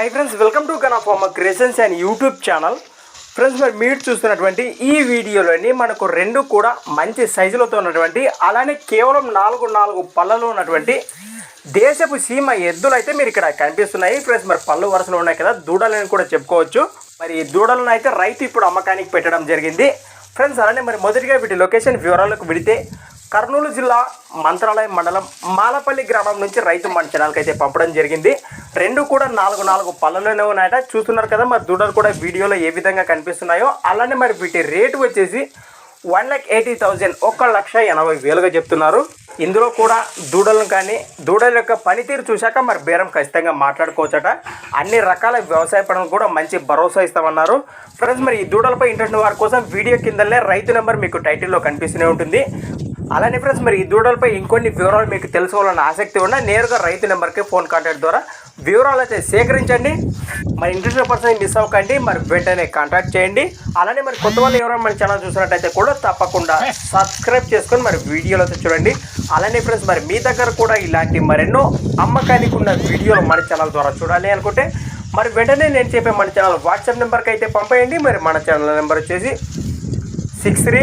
Hi friends welcome to gun of creations and YouTube channel friends మరి మీరు చూస్తున్నటువంటి ఈ వీడియోలోని మనకు రెండు కూడా మంచి సైజులతో ఉన్నటువంటి అలానే కేవలం నాలుగు నాలుగు పళ్ళలో ఉన్నటువంటి దేశపు సీమ ఎద్దులు అయితే మీరు ఇక్కడ కనిపిస్తున్నాయి. ఫ్రెండ్స్ మరి పళ్ళు వరుసలు ఉన్నాయి కదా దూడలని కూడా చెప్పుకోవచ్చు. మరి ఈ దూడలను అయితే రైతు ఇప్పుడు అమ్మకానికి పెట్టడం జరిగింది. ఫ్రెండ్స్ అలానే మరి మొదటిగా వీటి లొకేషన్ వివరాలకు విడితే కర్నూలు జిల్లా మంత్రాలయం మండలం మాలపల్లి గ్రామం నుంచి రైతు మన ఛానల్కి అయితే పంపడం జరిగింది. రెండు కూడా నాలుగు నాలుగు పళ్ళలోనే ఉన్నాయట. చూస్తున్నారు కదా మరి దూడలు కూడా వీడియోలో ఏ విధంగా కనిపిస్తున్నాయో. అలానే మరి వీటి రేటు వచ్చేసి వన్ ల్యాక్ ఎయిటీ థౌజండ్ ఒక లక్ష ఎనభై వేలుగా చెప్తున్నారు. ఇందులో కూడా దూడలను కానీ దూడల యొక్క పనితీరు చూశాక మరి బేరం ఖచ్చితంగా మాట్లాడుకోవచ్చట. అన్ని రకాల వ్యవసాయ పనులు కూడా మంచి భరోసా ఇస్తామన్నారు. ఫ్రెండ్స్ మరి ఈ దూడలపై ఇంట్రెస్ట్ వారి కోసం వీడియో కిందనే రైతు నెంబర్ మీకు టైటిల్లో కనిపిస్తూనే ఉంటుంది. అలానే ఫ్రెండ్స్ మరి ఈ దూడలపై ఇంకొన్ని వివరాలు మీకు తెలుసుకోవాలన్న ఆసక్తి ఉన్నా నేరుగా రైతు నెంబర్కి ఫోన్ కాంటాక్ట్ ద్వారా వివరాలు అయితే సేకరించండి. మరి ఇంట్రెస్ట్ పర్సన్ మిస్ అవ్వకండి మరి వెంటనే కాంటాక్ట్ చేయండి. అలానే మరి కొత్త వాళ్ళు ఎవరైనా మన ఛానల్ చూసినట్టయితే కూడా తప్పకుండా సబ్స్క్రైబ్ చేసుకొని మరి వీడియోలు అయితే చూడండి. అలానే ఫ్రెండ్స్ మరి మీ దగ్గర కూడా ఇలాంటి మరెన్నో అమ్మకానికి ఉన్న వీడియోలు మన ఛానల్ ద్వారా చూడాలి అనుకుంటే మరి వెంటనే నేను చెప్పే మన ఛానల్ వాట్సాప్ నెంబర్కి అయితే పంపేయండి. మరి మన ఛానల్ నెంబర్ వచ్చేసి six three